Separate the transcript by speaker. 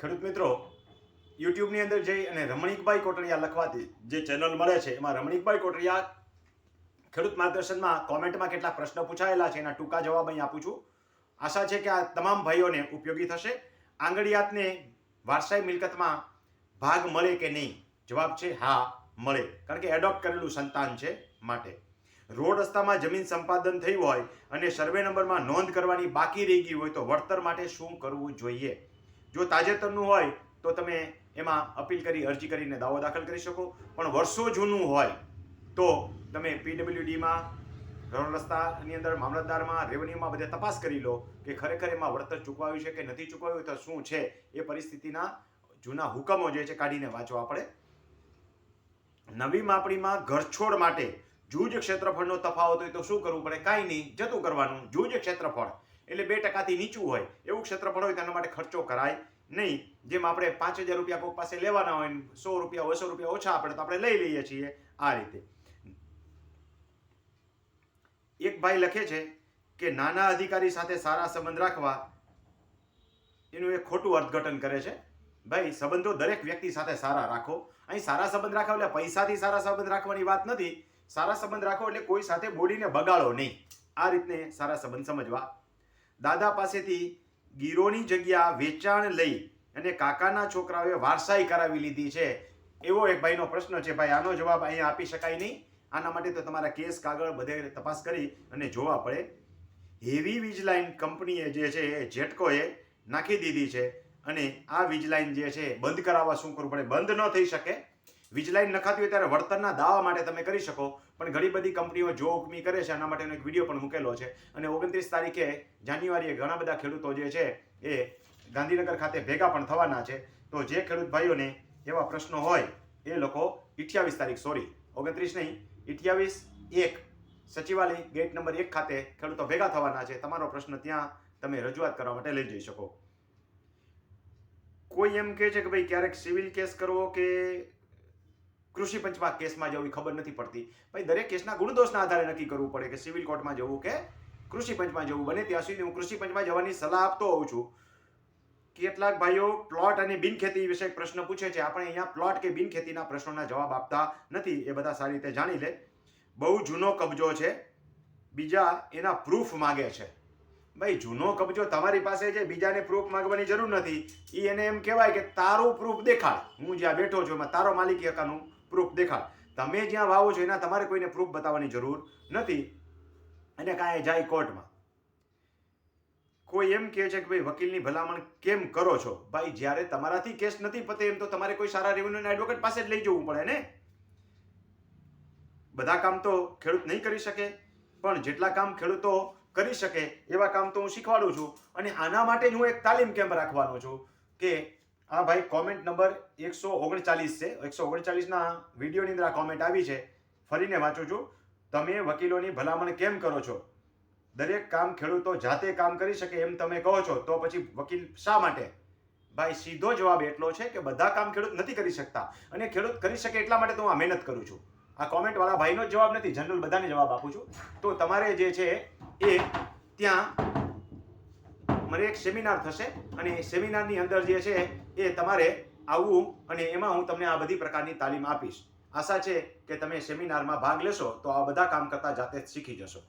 Speaker 1: ખેડૂત મિત્રો, યુટ્યુબની અંદર જઈ અને રમણીકભાઈ કોટડિયા લખવાથી જે ચેનલ મળે છે, એમાં રમણીકભાઈ કોટડિયા ખેડૂત માર્ગદર્શનમાં કોમેન્ટમાં કેટલા પ્રશ્નો પૂછાયેલા છે, એના ટૂંકા જવાબ અહીં આપું છું. આશા છે કે આ તમામ ભાઈઓને ઉપયોગી થશે. આંગળિયાતને વારસાઈ મિલકતમાં ભાગ મળે કે નહીં? જવાબ છે હા, મળે. કારણ કે એડોપ્ટ કરેલું સંતાન છે માટે. રોડ રસ્તામાં જમીન સંપાદન થયું હોય અને સર્વે નંબરમાં નોંધ કરવાની બાકી રહી ગઈ હોય તો વળતર માટે શું કરવું જોઈએ? જો તાજેતરનું હોય તો તમે એમાં અપીલ કરી, અરજી કરીને દાવો દાખલ કરી શકો. પણ વર્ષો જૂનું હોય તો તમે પીડબ્લ્યુડીમાં રોડ રસ્તાની અંદર, મામલતદારમાં, રેવન્યુમાં બધે તપાસ કરી લો કે ખરેખર એમાં વળતર ચૂકવાયું છે કે નથી ચૂકવાયું, તો શું છે? એ પરિસ્થિતિના જૂના હુકમો જે છે કાઢીને વાંચવા પડે. નવી માપણીમાં ઘરછોડ માટે જૂજ ક્ષેત્રફળનો તફાવત હોય તો શું કરવું પડે? કાંઈ નહીં, જતું કરવાનું. જૂજ ક્ષેત્રફળ. એટલે બે ટકાથી નીચું હોય. એવું ક્ષેત્રફળ હોય તેના માટે ખર્ચો કરાય નહીં. જેમ આપણે પાંચ હજાર રૂપિયા કોઈક પાસે લેવાના હોય સો રૂપિયા, બસો રૂપિયા ઓછા આપણે તો આપણે લઈ લઈએ છીએ આ રીતે. એક ભાઈ લખે છે કે નાના અધિકારી સાથે સારા સંબંધ રાખવા એનું એક ખોટું અર્થઘટન કરે છે. ભાઈ, સંબંધો દરેક વ્યક્તિ સાથે સારા રાખો. અહીં સારા સંબંધ રાખો એટલે પૈસાથી સારા સંબંધ રાખવાની વાત નથી. સારા સંબંધ રાખો એટલે કોઈ સાથે બોડીને બગાડો નહીં. આ રીતને સારા સંબંધ સમજવા દાદા પાસેથી ગીરોની જગ્યા વેચાણ લઈ અને કાકાના છોકરાઓએ વારસાઈ કરાવી લીધી છે. એવો એક ભાઈનો પ્રશ્ન છે. ભાઈ, આનો જવાબ અહીંયા આપી શકાય નહીં. આના માટે તો તમારા કેસ કાગળ બધે તપાસ કરી અને જોવા પડે. હેવી વીજલાઇન કંપનીએ જે છે એ જેટકોએ નાખી દીધી છે અને આ વીજલાઇન જે છે બંધ કરાવવા શું કરવું પડે? બંધ ન થઈ શકે. વીજ લાઇન નખાતી હોય ત્યારે વળતરના દાવા માટે તમે કરી શકો, પણ ઘણી બધી કંપનીઓ જો હુકમી કરે છે, આના માટેનો એક વીડિયો પણ મૂકેલો છે. અને ઓગણત્રીસ તારીખે જાન્યુઆરીએ ઘણા બધા ખેડૂતો જે છે એ ગાંધીનગર ખાતે ભેગા પણ થવાના છે. તો જે ખેડૂત ભાઈઓને એવા પ્રશ્નો હોય, એ લોકો અઠ્યાવીસ તારીખ સોરી ઓગણત્રીસ નહીં અઠ્યાવીસ એક સચિવાલય ગેટ નંબર એક ખાતે ખેડૂતો ભેગા થવાના છે. તમારો પ્રશ્ન ત્યાં તમે રજૂઆત કરવા માટે લઈ જઈ શકો. કોઈ એમ કહે છે કે ભાઈ ક્યારેક સિવિલ કેસ કરવો કે કૃષિ પંચમાં કેસમાં જવું ખબર નથી પડતી. ભાઈ, દરેક કેસના ગુણદોષના આધારે નક્કી કરવું પડે કે સિવિલ કોર્ટમાં જવું કે કૃષિ પંચમાં જવું. બને ત્યાં સુધી હું કૃષિ પંચમાં જવાની સલાહ આપતો હોઉં છું. કેટલાક ભાઈઓ પ્લોટ અને બિનખેતી વિશે પ્રશ્ન પૂછે છે. આપણે અહીંયા પ્લોટ કે બિનખેતીના પ્રશ્નોના જવાબ આપતા નથી. એ બધા સારી રીતે જાણી લે. બહુ જૂનો કબજો છે. બીજા એના પ્રૂફ માગે છે. ભાઈ, જૂનો કબજો તમારી પાસે છે. બીજાને પ્રૂફ માંગવાની જરૂર નથી. એ એને એમ કહેવાય કે તારું પ્રૂફ દેખાડ. હું જ્યાં બેઠો છું એમાં તારો માલિકી હકાનું પ્રૂફ દેખાડ તમે જ્યાં વાવો છો એના તમારે કોઈને પ્રૂફ બતાવવાની જરૂર નથી. અને કાંઈ જાય કોર્ટમાં. કોઈ એમ કહે છે કે ભાઈ, વકીલની ભલામણ કેમ કરો છો? ભાઈ, જ્યારે તમારાથી કેસ નથી પતે એમ તો તમારે કોઈ સારા રેવન્યુના એડવોકેટ પાસે જ લઈ જવું પડે ને? બધા કામ તો ખેડૂત નહીં કરી શકે. પણ જેટલા કામ ખેડૂતો કરી શકે, એવા કામ તો હું શીખવાડું છું. અને આના માટે જ હું એક તાલીમ કેમ્પ રાખવાનો છું કે આ ભાઈ કોમેન્ટ નંબર એકસો ઓગણચાલીસ છે. એકસો ઓગણચાલીસના વિડીયોની અંદર આ કોમેન્ટ આવી છે. ફરીને વાંચું છું. તમે વકીલોની ભલામણ કેમ કરો છો? દરેક કામ ખેડૂતો જાતે કામ કરી શકે એમ તમે કહો છો, તો પછી વકીલ શા માટે? ભાઈ, સીધો જવાબ એટલો છે કે બધા કામ ખેડૂત નથી કરી શકતા. અને ખેડૂત કરી શકે એટલા માટે તો હું આ મહેનત કરું છું. આ કોમેન્ટ વાળા ભાઈનો જ જવાબ નથી, જનરલ બધાને જવાબ આપું છું. તો તમારે જે છે એ ત્યાં મારે એક સેમિનાર થશે અને સેમિનારની અંદર જે છે એ તમારે આવવું અને એમાં હું તમને આ બધી પ્રકારની તાલીમ આપીશ. આશા છે કે તમે સેમિનારમાં ભાગ લેશો તો આ બધા કામ કરતા જાતે જ શીખી જશો.